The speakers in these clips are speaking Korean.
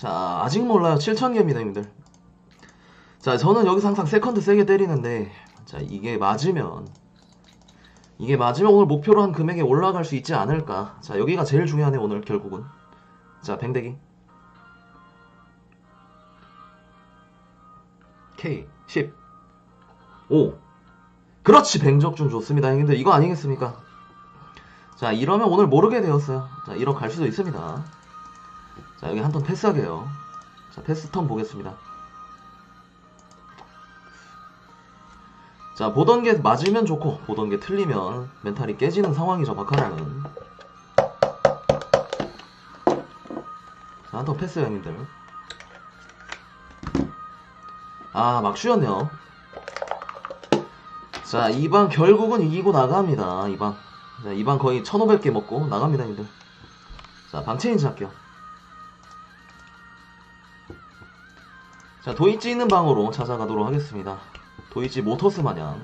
자, 아직 몰라요. 7,000개입니다, 형님들. 자, 저는 여기서 항상 세컨드 세게 때리는데, 자, 이게 맞으면, 이게 맞으면 오늘 목표로 한 금액에 올라갈 수 있지 않을까. 자, 여기가 제일 중요하네, 오늘 결국은. 자, 뱅대기. K, 10, 5. 그렇지, 뱅적준 좋습니다, 형님들. 이거 아니겠습니까? 자, 이러면 오늘 모르게 되었어요. 자, 이러 갈 수도 있습니다. 자, 여기 한 턴 패스하게요. 자, 패스 턴 보겠습니다. 자, 보던 게 맞으면 좋고, 보던 게 틀리면 멘탈이 깨지는 상황이죠, 바카라는. 자, 한 턴 패스요, 형님들. 아, 막 쉬었네요. 자, 이방 결국은 이기고 나갑니다, 이 방. 자, 이방 거의 1500개 먹고 나갑니다, 형님들. 자, 방 체인지 할게요. 자, 도이치 있는 방으로 찾아가도록 하겠습니다. 도이치 모터스 마냥.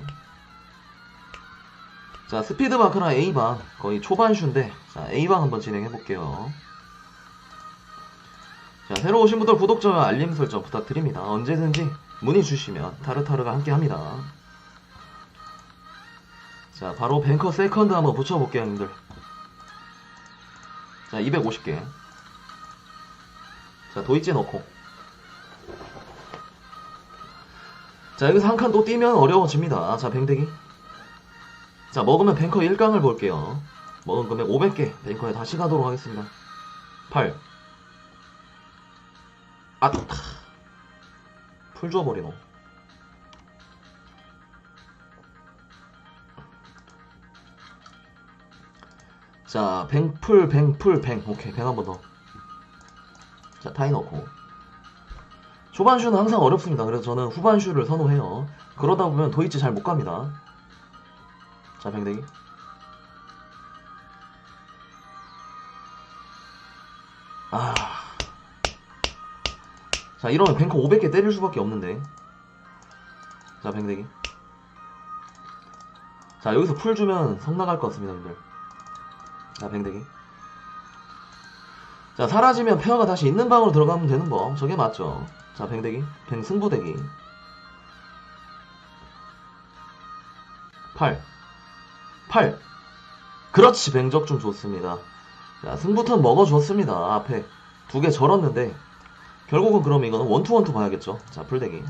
자, 스피드 바크라 A방. 거의 초반슈인데, 자, A방 한번 진행해볼게요. 자, 새로 오신 분들 구독, 좋아요, 알림 설정 부탁드립니다. 언제든지 문의 주시면 타르타르가 함께 합니다. 자, 바로 뱅커 세컨드 한번 붙여볼게요, 형님들. 자, 250개. 자, 도이치 넣고. 자, 여기서 한 칸 또 뛰면 어려워집니다. 자, 뱅대기. 자, 먹으면 뱅커 1강을 볼게요. 먹은 금액 500개. 뱅커에 다시 가도록 하겠습니다. 8. 아, 풀 줘버리노. 자, 뱅풀, 뱅풀, 뱅. 오케이, 뱅 한 번 더. 자, 타이 넣고. 초반슈는 항상 어렵습니다. 그래서 저는 후반슈를 선호해요. 그러다 보면 도이치 잘 못 갑니다. 자, 뱅대기. 아. 자, 이러면 뱅커 500개 때릴 수밖에 없는데. 자, 뱅대기. 자, 여기서 풀 주면 성 나갈 것 같습니다, 여러분들. 자, 뱅대기. 자, 사라지면 페어가 다시 있는 방으로 들어가면 되는 거. 저게 맞죠. 자, 뱅대기. 뱅 승부대기. 8. 8. 그렇지, 뱅적 좀 좋습니다. 자, 승부턴 먹어줬습니다. 앞에 두 개 절었는데. 결국은 그럼 이거는 원투원투 봐야겠죠. 자, 풀대기.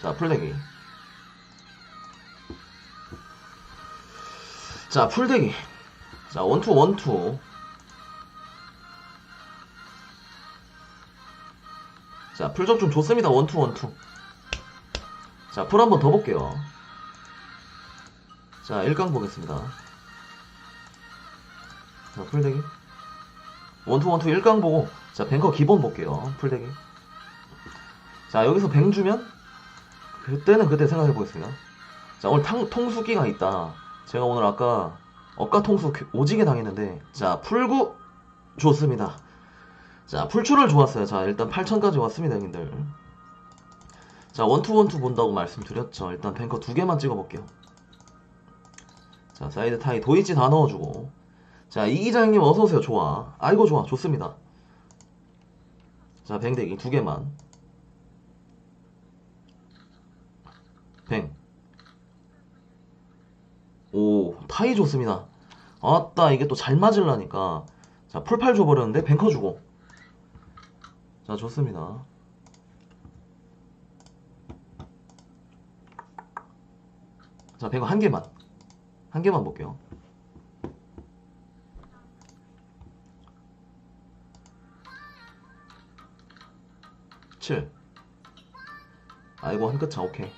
자, 풀대기. 자, 풀대기. 자, 원투, 원투. 자, 풀적 좀 좋습니다. 원투, 원투. 자, 풀 한번 더 볼게요. 자, 1강 보겠습니다. 자, 풀대기. 원투, 원투 1강 보고, 자, 뱅커 기본 볼게요. 풀대기. 자, 여기서 뱅 주면, 그때는 그때 생각해 보겠습니다. 자, 오늘 탕, 통수기가 있다. 제가 오늘 아까 억가 통수 오지게 당했는데, 자, 풀구 좋습니다. 자, 풀출을 좋았어요. 자, 일단 8천까지 왔습니다, 형님들. 자, 원투 원투 본다고 말씀드렸죠. 일단 뱅커 두 개만 찍어볼게요. 자, 사이드 타이 도이치 다 넣어주고. 자, 이기자형님 어서오세요. 좋아. 아이고, 좋아. 좋습니다. 자, 뱅대기 두 개만. 뱅. 오, 타이 좋습니다. 아따, 이게 또 잘 맞으려니까. 자, 풀팔 줘버렸는데, 뱅커 주고. 자, 좋습니다. 자, 뱅커 한 개만. 한 개만 볼게요. 칠. 아이고, 한 끗 차, 오케이.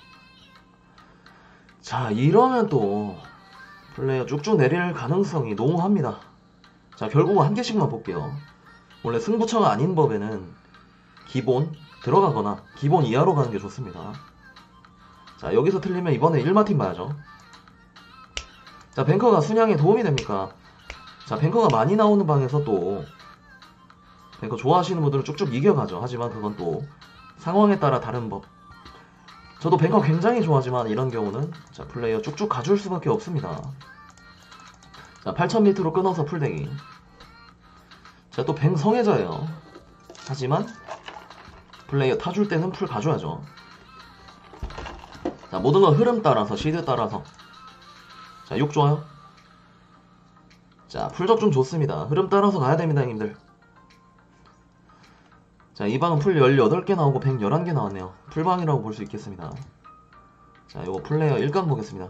자, 이러면 또, 플레이어 쭉쭉 내릴 가능성이 농후합니다. 자, 결국은 한 개씩만 볼게요. 원래 승부처가 아닌 법에는 기본 들어가거나 기본 이하로 가는 게 좋습니다. 자, 여기서 틀리면 이번에 1마팀 봐야죠. 자, 뱅커가 순양에 도움이 됩니까? 자, 뱅커가 많이 나오는 방에서 또 뱅커 좋아하시는 분들은 쭉쭉 이겨가죠. 하지만 그건 또 상황에 따라 다른 법. 저도 뱅커 굉장히 좋아하지만 이런 경우는 자, 플레이어 쭉쭉 가줄 수밖에 없습니다. 자, 8000비트로 끊어서 풀대기. 자, 또 뱅 성애자예요. 하지만, 플레이어 타줄 때는 풀 가줘야죠. 자, 모든 건 흐름 따라서, 시드 따라서. 자, 6 좋아요. 자, 풀적 좀 좋습니다. 흐름 따라서 가야 됩니다, 형님들. 자, 이 방은 풀 18개 나오고 뱅 11개 나왔네요. 풀방이라고 볼 수 있겠습니다. 자, 요거 플레이어 1강 보겠습니다.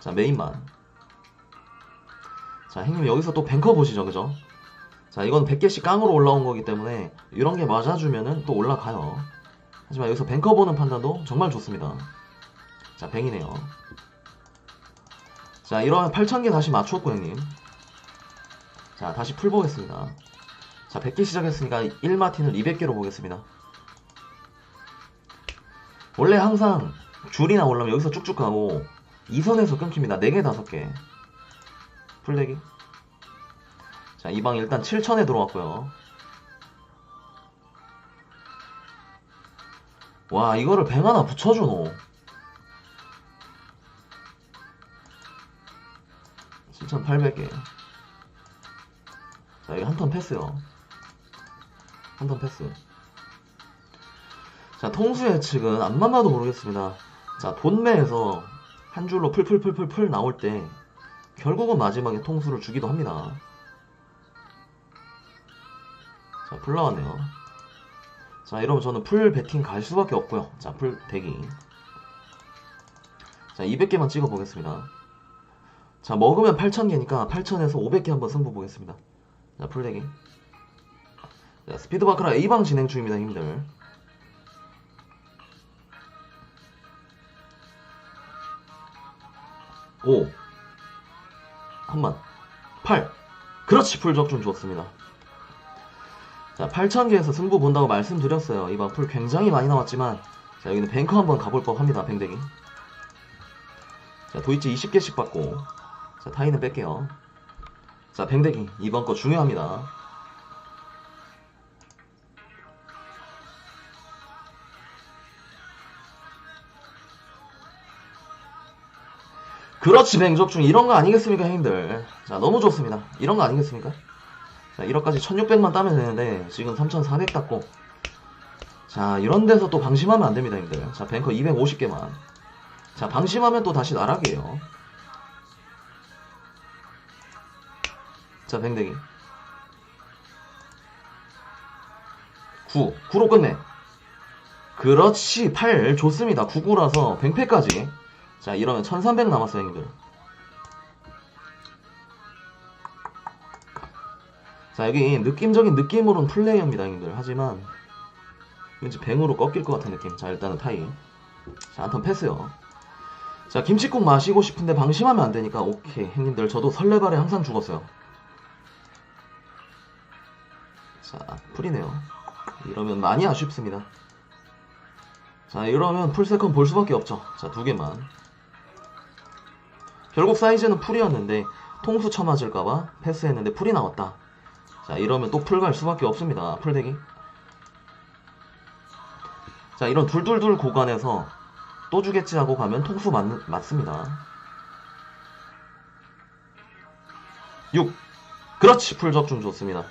자, 메인만. 자, 형님 여기서 또 뱅커 보시죠, 그죠? 자, 이건 100개씩 깡으로 올라온 거기 때문에 이런 게 맞아주면은 또 올라가요. 하지만 여기서 뱅커 보는 판단도 정말 좋습니다. 자, 뱅이네요. 자, 이러면 8,000개 다시 맞췄고, 형님. 자, 다시 풀 보겠습니다. 자, 100개 시작했으니까 1마틴을 200개로 보겠습니다. 원래 항상 줄이나 올라면 여기서 쭉쭉 가고 2선에서 끊깁니다. 4개, 5개. 풀대기. 자, 이 방 일단 7천에 들어왔고요. 와, 이거를 뱅 하나 붙여주노. 7,800개. 자, 여기 한 턴 패스요. 한 턴 패스. 자, 통수 예측은 안만 봐도 모르겠습니다. 자, 돈매에서 한 줄로 풀풀풀풀풀 나올 때 결국은 마지막에 통수를 주기도 합니다. 자, 풀 나왔네요. 자, 이러면 저는 풀 배팅 갈 수밖에 없고요. 자, 풀 대기. 자, 200개만 찍어 보겠습니다. 자, 먹으면 8,000개니까 8,000에서 500개 한번 승부 보겠습니다. 자, 풀 대기. 자, 스피드바크라 A방 진행 중입니다, 힘들. 오. 한만 8 그렇지 풀적 좀 좋습니다. 자 8000개에서 승부 본다고 말씀드렸어요. 이번 풀 굉장히 많이 나왔지만 자 여기는 뱅커 한번 가볼 법 합니다 뱅대기 자 도이치 20개씩 받고. 자 타이는 뺄게요. 자 뱅대기 이번 거 중요합니다 그렇지 맹적중 이런 거 아니겠습니까 형님들? 자 너무 좋습니다. 이런 거 아니겠습니까? 자 1억까지 1600만 따면 되는데 지금 3400 땄고. 자 이런 데서 또 방심하면 안 됩니다 형님들. 자 뱅커 250개만. 자 방심하면 또 다시 나락이에요. 자 뱅댕이. 9 9로 끝내. 그렇지 8 좋습니다. 9 9라서 뱅패까지 자 이러면 1300 남았어요 형님들. 자 여기 느낌적인 느낌으로는 플레이어입니다 형님들. 하지만 왠지 뱅으로 꺾일 것 같은 느낌. 자 일단은 타이. 자 한턴 패스요. 자 김치국 마시고 싶은데 방심하면 안되니까 오케이 형님들. 저도 설레발에 항상 죽었어요. 자 풀이네요. 이러면 많이 아쉽습니다. 자 이러면 풀세컨 볼 수밖에 없죠. 자 두 개만 결국 사이즈는 풀이었는데 통수 쳐맞을까봐 패스했는데 풀이 나왔다. 자 이러면 또 풀 갈 수밖에 없습니다. 풀대기. 자 이런 둘둘둘 구간에서 또 주겠지 하고 가면 통수 맞, 맞습니다. 6 그렇지 풀적 좀 좋습니다.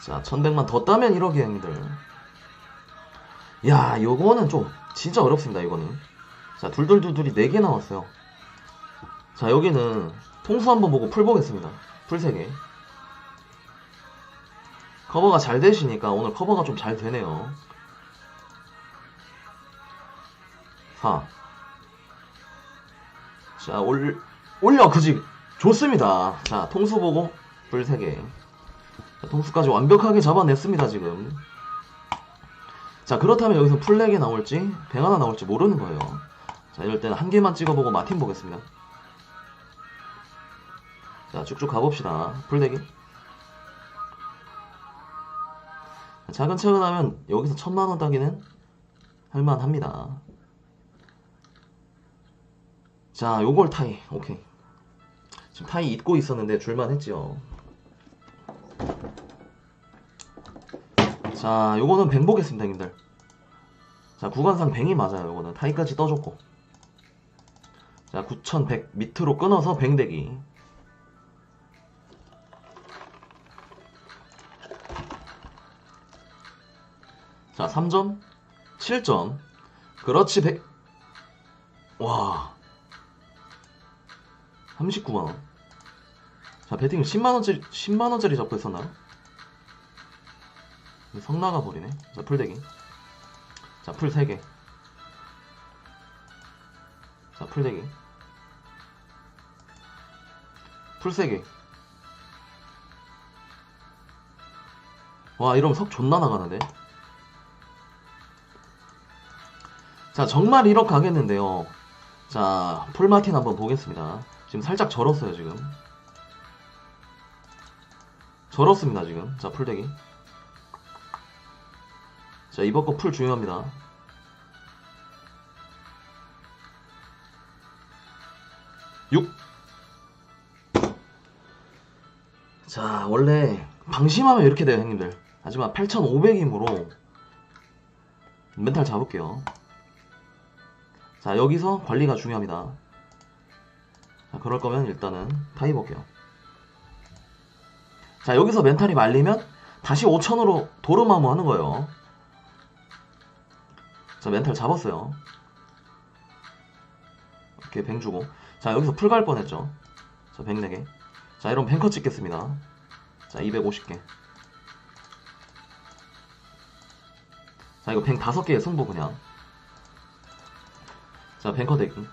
자 1100만 더 따면 1억이 형님들. 야 요거는 좀 진짜 어렵습니다 이거는. 자, 둘둘둘둘이 4개 나왔어요. 자, 여기는 통수 한번 보고 풀 보겠습니다. 풀 3개. 커버가 잘 되시니까 오늘 커버가 좀 잘 되네요. 4. 자, 올, 올려, 그지? 좋습니다. 자, 통수 보고 풀 3개. 자, 통수까지 완벽하게 잡아냈습니다, 지금. 자, 그렇다면 여기서 풀 4개 나올지, 뱅 하나 나올지 모르는 거예요. 자 이럴 때는 한 개만 찍어보고 마틴 보겠습니다. 자 쭉쭉 가봅시다. 풀대기. 책을 하면 여기서 천만원 따기는 할만합니다. 자 요걸 타이. 오케이. 지금 타이 잊고 있었는데 줄만 했지요. 자 요거는 뱅 보겠습니다 형님들. 자 구간상 뱅이 맞아요 요거는. 타이까지 떠줬고 자, 9100 밑으로 끊어서 뱅대기. 자, 3점, 7점. 그렇지, 100. 와. 39만원. 자, 배팅 10만원짜리, 10만원짜리 잡고 있었나요? 성 나가 버리네. 자, 풀대기. 자, 풀 3개. 자, 풀대기. 풀 3개. 와, 이러면 석 존나 나가는데? 자, 정말 1억 가겠는데요. 자, 풀마틴 한번 보겠습니다. 지금 살짝 절었어요, 지금. 절었습니다, 지금. 자, 풀대기. 자, 이번 거 풀 중요합니다. 육. 자, 원래 방심하면 이렇게 돼요, 형님들. 하지만 8,500이므로 멘탈 잡을게요. 자, 여기서 관리가 중요합니다. 자, 그럴 거면 일단은 타이 볼게요. 자, 여기서 멘탈이 말리면 다시 5천으로 도르마무 하는 거예요. 자, 멘탈 잡았어요. 이렇게 뱅 주고. 자, 여기서 풀 갈 뻔했죠. 자, 104개. 자, 이런 뱅커 찍겠습니다. 자, 250개. 자, 이거 뱅 5개의 승부 그냥. 자, 뱅커 대기.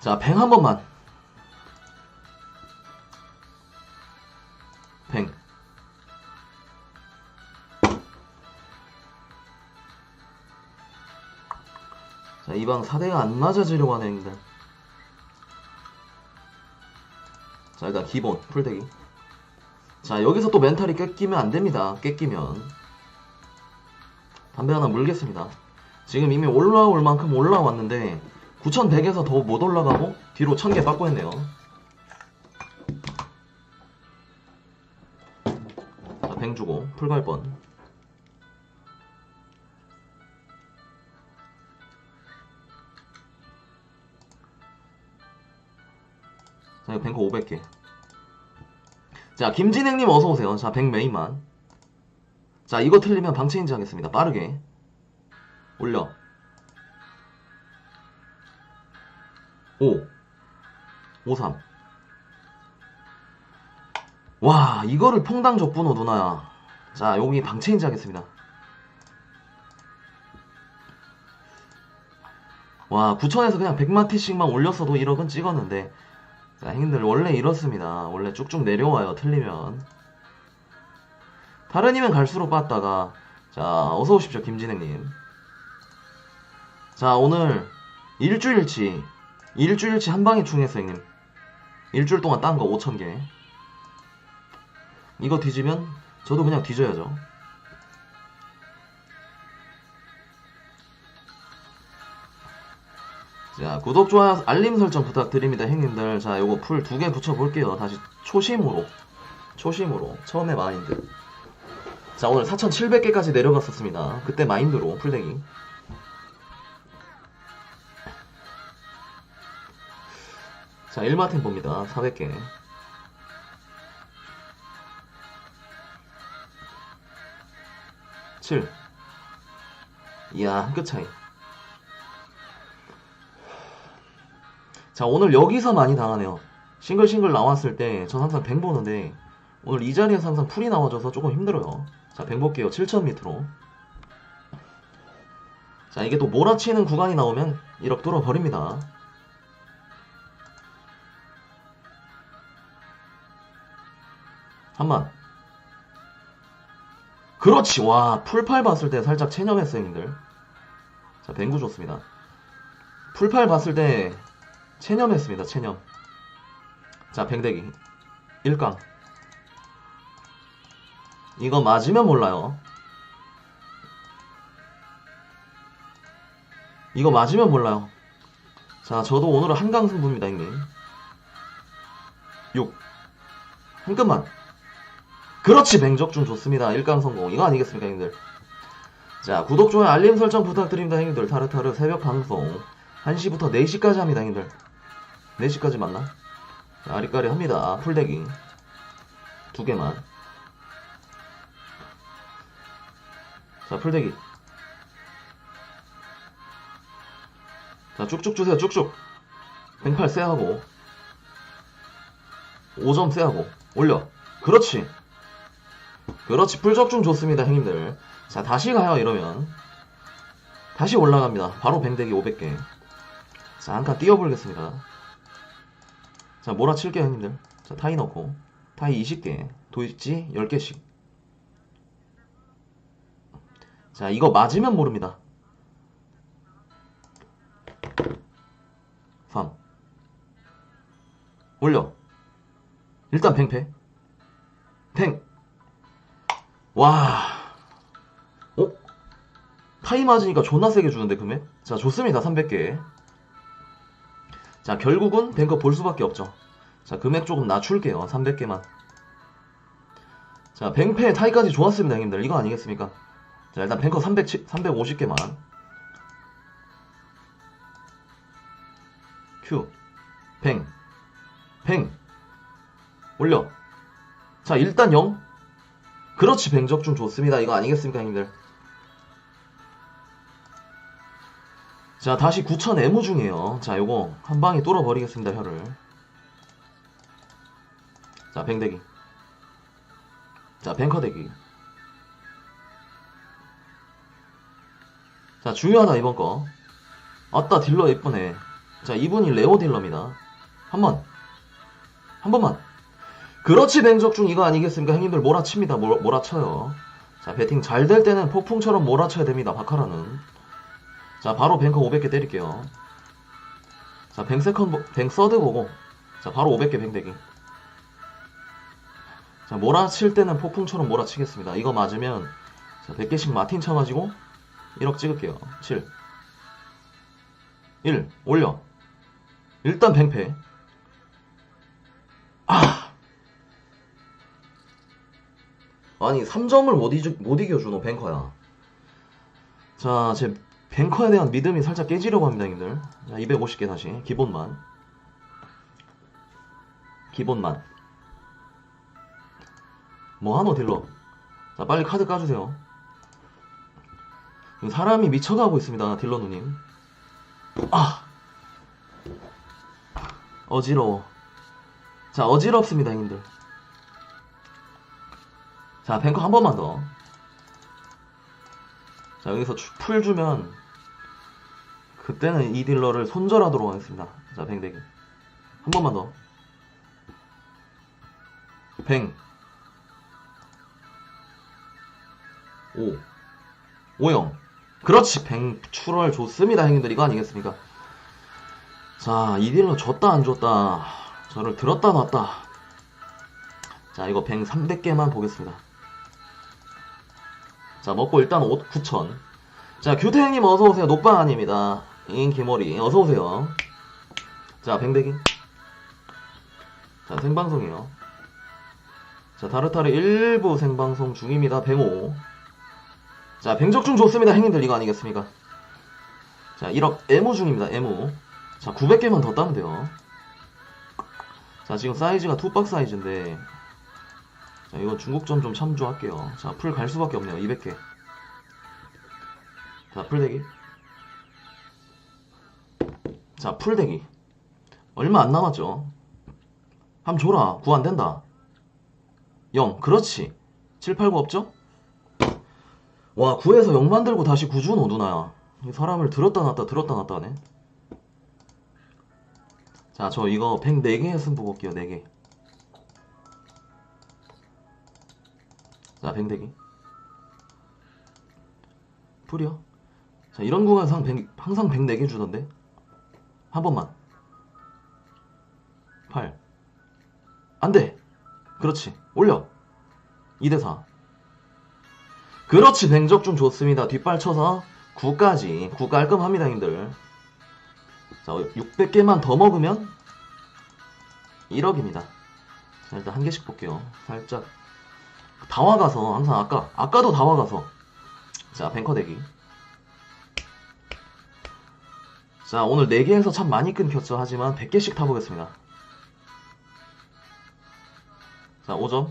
자, 뱅 한 번만. 뱅. 자, 이 방 4대가 안 맞아지려고 하네, 형들. 자, 일단 기본, 풀대기. 자, 여기서 또 멘탈이 꺾이면 안 됩니다. 꺾이면. 담배 하나 물겠습니다. 지금 이미 올라올 만큼 올라왔는데, 9100에서 더 못 올라가고, 뒤로 1000개 받고 했네요. 자, 뱅 주고, 풀갈 뻔. 자, 뱅커 500개. 자, 김진행님 어서오세요. 자, 100 메인만. 자, 이거 틀리면 방체인지 하겠습니다. 빠르게. 올려. 5. 5, 3. 와, 이거를 퐁당 줬구노, 누나야. 자, 여기 방체인지 하겠습니다. 와, 9천에서 그냥 100만 티씩만 올렸어도 1억은 찍었는데, 자, 형님들 원래 이렇습니다. 원래 쭉쭉 내려와요. 틀리면. 다른이면 갈수록 빠다가 자, 어서 오십시오. 김진행님. 자, 오늘 일주일치 일주일치 한 방에 충했어요, 형님. 일주일 동안 딴 거 5,000개. 이거 뒤지면 저도 그냥 뒤져야죠. 자, 구독, 좋아요, 알림 설정 부탁드립니다, 형님들. 자, 요거 풀 두 개 붙여볼게요. 다시 초심으로. 초심으로. 처음에 마인드. 자, 오늘 4,700개까지 내려갔었습니다. 그때 마인드로 풀대기. 자, 1마템 봅니다. 400개. 칠. 이야, 한끗 차이. 자, 오늘 여기서 많이 당하네요. 싱글 싱글 나왔을 때, 전 항상 뱅 보는데, 오늘 이 자리에서 항상 풀이 나와줘서 조금 힘들어요. 자, 뱅 볼게요. 7,000m로. 자, 이게 또 몰아치는 구간이 나오면 1억 뚫어버립니다. 한만. 그렇지, 와, 풀팔 봤을 때 살짝 체념했어요, 형님들. 자, 뱅구 좋습니다. 풀팔 봤을 때 체념했습니다, 체념. 자, 뱅대기. 1강. 이거 맞으면 몰라요. 이거 맞으면 몰라요. 자, 저도 오늘은 한강 승부입니다, 형님. 6. 한 끗만. 그렇지, 뱅적중 좋습니다. 1강 성공. 이거 아니겠습니까, 형님들? 자, 구독, 좋아요, 알림 설정 부탁드립니다, 형님들. 타르타르 새벽 방송 1시부터 4시까지 합니다, 형님들. 4시까지 맞나? 자, 아리까리 합니다. 풀대기. 두 개만. 자, 풀대기. 자, 쭉쭉 주세요, 쭉쭉. 108 쎄하고. 5점 쎄하고. 올려. 그렇지. 그렇지. 풀적중 좋습니다, 형님들. 자, 다시 가요, 이러면. 다시 올라갑니다. 바로 뱅대기 500개. 자, 한 칸 띄워보겠습니다. 자, 몰아칠게요, 형님들. 자, 타이 넣고. 타이 20개. 도있지 10개씩. 자, 이거 맞으면 모릅니다. 3. 올려. 일단 팽패. 팽. 와. 어? 타이 맞으니까 존나 세게 주는데, 금액? 자, 좋습니다. 300개. 자, 결국은 뱅커 볼 수밖에 없죠. 자, 금액 조금 낮출게요. 300개만. 자, 뱅패 타이까지 좋았습니다, 형님들. 이거 아니겠습니까? 자, 일단 뱅커 300, 350개만. 큐. 뱅. 뱅. 올려. 자, 일단 0. 그렇지, 뱅 적중 좋습니다. 이거 아니겠습니까, 형님들? 자, 다시 9천 애무 중이에요. 자, 요거 한 방에 뚫어버리겠습니다, 혀를. 자, 뱅대기. 자, 뱅커대기. 자, 중요하다, 이번 거. 아따, 딜러 예쁘네. 자, 이분이 레오 딜러입니다. 한 번. 한 번만. 그렇지, 뱅적중 이거 아니겠습니까? 형님들 몰아칩니다. 몰, 몰아쳐요. 자, 배팅 잘 될 때는 폭풍처럼 몰아쳐야 됩니다, 바카라는. 자, 바로 뱅커 500개 때릴게요. 자, 뱅세컨, 보- 뱅서드 보고. 자, 바로 500개 뱅대기. 자, 몰아칠 때는 폭풍처럼 몰아치겠습니다. 이거 맞으면, 자, 100개씩 마틴 쳐가지고, 1억 찍을게요. 7. 1. 올려. 일단 뱅패. 아! 아니, 3점을 못, 이겨, 못 이겨주노, 뱅커야. 자, 제 뱅커에 대한 믿음이 살짝 깨지려고 합니다, 형님들. 자, 250개 다시. 기본만. 기본만. 뭐 하노, 딜러? 자, 빨리 카드 까주세요. 사람이 미쳐가고 있습니다, 딜러 누님. 아! 어지러워. 자, 어지럽습니다, 형님들. 자, 뱅커 한 번만 더. 자, 여기서 주- 풀 주면, 그때는 이 딜러를 손절하도록 하겠습니다. 자, 뱅대기. 한 번만 더. 뱅. 5. 5영. 그렇지, 뱅, 출월 좋습니다, 형님들. 이거 아니겠습니까? 자, 이 딜러 줬다, 안 줬다. 저를 들었다, 놨다. 자, 이거 뱅 300개만 보겠습니다. 자, 먹고 일단 5, 9천. 자, 규태 형님 어서오세요. 녹방 아닙니다. 인 기머리. 어서오세요. 자, 뱅백이. 자, 생방송이요. 자, 다르타르 일부 생방송 중입니다. 뱅오. 자, 뱅적중 좋습니다. 형님들 이거 아니겠습니까? 자, 1억 에모 중입니다. 에모. 자, 900개만 더 따면 돼요. 자, 지금 사이즈가 투박 사이즈인데 자, 이거 중국점 좀 참조할게요. 자, 풀 갈 수밖에 없네요. 200개. 자, 풀대기. 자, 풀대기. 얼마 안 남았죠? 함 줘라. 9안 된다. 0. 그렇지. 7, 8, 9 없죠? 와, 9에서 0 만들고 다시 9 주노, 누나야. 이 사람을 들었다 놨다 들었다 놨다 하네. 자, 저 이거 104개 승부 볼게요, 4개. 자, 뱅대기. 풀이요. 자, 이런 구간에서 항 100, 항상 104개 주던데. 한 번만. 8. 안 돼. 그렇지. 올려. 2대4. 그렇지. 뱅적 좀 좋습니다. 뒷발 쳐서 9까지. 9 깔끔합니다, 형님들. 자, 600개만 더 먹으면 1억입니다. 자, 일단 한 개씩 볼게요. 살짝 다 와가서 항상 아까 아까도 다 와가서 자 뱅커 대기 자, 오늘 4개에서 참 많이 끊겼죠. 하지만 100개씩 타보겠습니다. 자, 5점.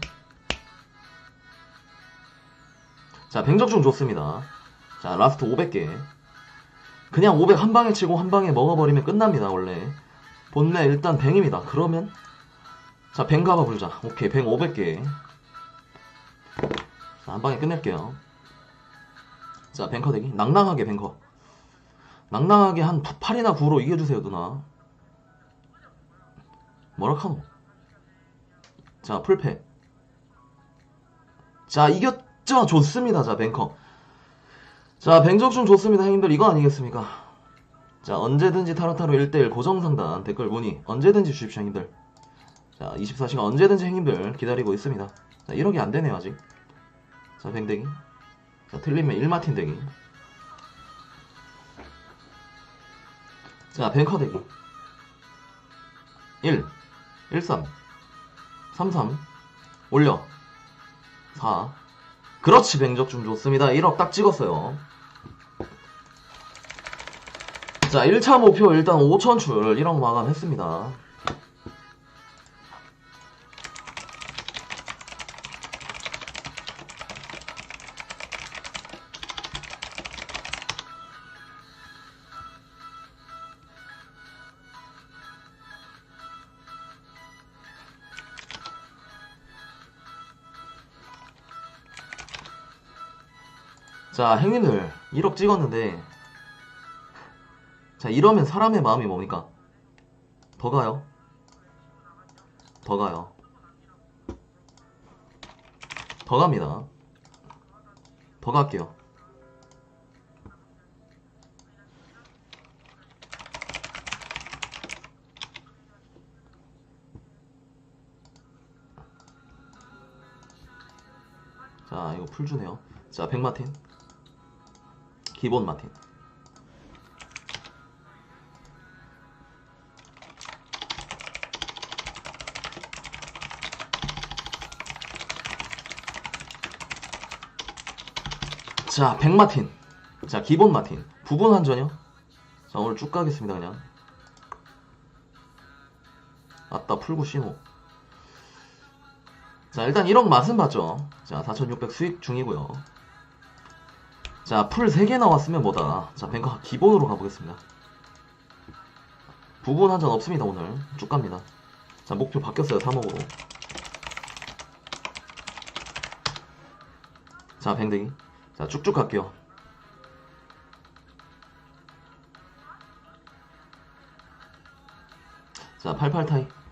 자, 뱅적중 좋습니다. 자, 라스트 500개. 그냥 500 한 방에 치고 한 방에 먹어버리면 끝납니다, 원래. 본래 일단 뱅입니다. 그러면, 자, 뱅 가봐 불자. 오케이, 뱅 500개. 자, 한 방에 끝낼게요. 자, 뱅커 대기. 낭낭하게 뱅커. 낭낭하게 한 8이나 9로 이겨주세요, 누나. 뭐라 카노? 자, 풀패. 자, 이겼죠? 좋습니다. 자, 뱅커. 자, 뱅적중 좋습니다, 형님들. 이거 아니겠습니까? 자, 언제든지 타로타로 1대1 고정상단 댓글 문의 언제든지 주십시오, 형님들. 자, 24시간 언제든지 형님들 기다리고 있습니다. 자, 1억이 안 되네요, 아직. 자, 뱅대기. 자, 틀리면 1마틴 대기. 자, 뱅커 대기. 1, 1, 3, 3, 3, 올려. 4. 그렇지, 뱅적 중 좋습니다. 1억 딱 찍었어요. 자, 1차 목표 일단 5천 출 1억 마감했습니다. 자, 형님들 1억 찍었는데 자, 이러면 사람의 마음이 뭡니까? 더 가요? 더 가요. 더 갑니다. 더 갈게요. 자, 이거 풀 주네요. 자, 백마틴. 기본 마틴. 자, 백마틴. 자, 기본 마틴. 부분 한전이요? 자, 오늘 쭉 가겠습니다, 그냥. 아따, 풀고 신호. 자, 일단 1억 맛은 봤죠. 자, 4,600 수익 중이고요. 자, 풀 3개 나왔으면 뭐다. 자, 뱅커 기본으로 가보겠습니다. 부분 한전 없습니다, 오늘. 쭉 갑니다. 자, 목표 바뀌었어요, 3억으로. 자, 뱅댕이. 자, 쭉쭉 갈게요. 자, 88타이.